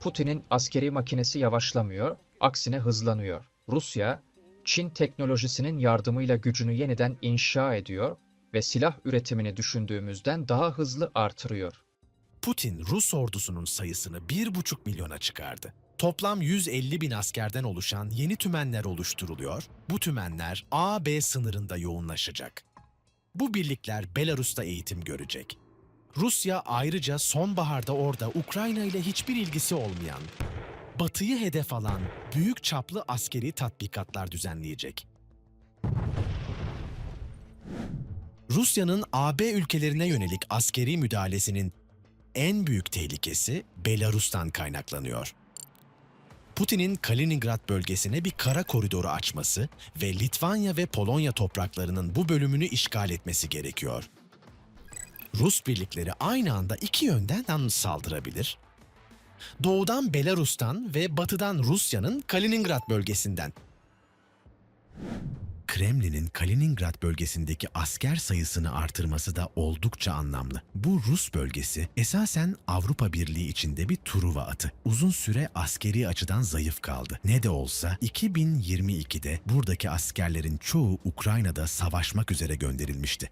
Putin'in askeri makinesi yavaşlamıyor, aksine hızlanıyor. Rusya, Çin teknolojisinin yardımıyla gücünü yeniden inşa ediyor ve silah üretimini düşündüğümüzden daha hızlı artırıyor. Putin Rus ordusunun sayısını 1,5 milyona çıkardı. Toplam 150 bin askerden oluşan yeni tümenler oluşturuluyor. Bu tümenler A-B sınırında yoğunlaşacak. Bu birlikler Belarus'ta eğitim görecek. Rusya ayrıca sonbaharda orada Ukrayna ile hiçbir ilgisi olmayan, Batı'yı hedef alan büyük çaplı askeri tatbikatlar düzenleyecek. Rusya'nın AB ülkelerine yönelik askeri müdahalesinin en büyük tehlikesi Belarus'tan kaynaklanıyor. Putin'in Kaliningrad bölgesine bir kara koridoru açması ve Litvanya ve Polonya topraklarının bu bölümünü işgal etmesi gerekiyor. Rus birlikleri aynı anda iki yönden saldırabilir. Doğudan Belarus'tan ve batıdan Rusya'nın Kaliningrad bölgesinden. Kremlin'in Kaliningrad bölgesindeki asker sayısını artırması da oldukça anlamlı. Bu Rus bölgesi esasen Avrupa Birliği içinde bir Truva atı. Uzun süre askeri açıdan zayıf kaldı. Ne de olsa 2022'de buradaki askerlerin çoğu Ukrayna'da savaşmak üzere gönderilmişti.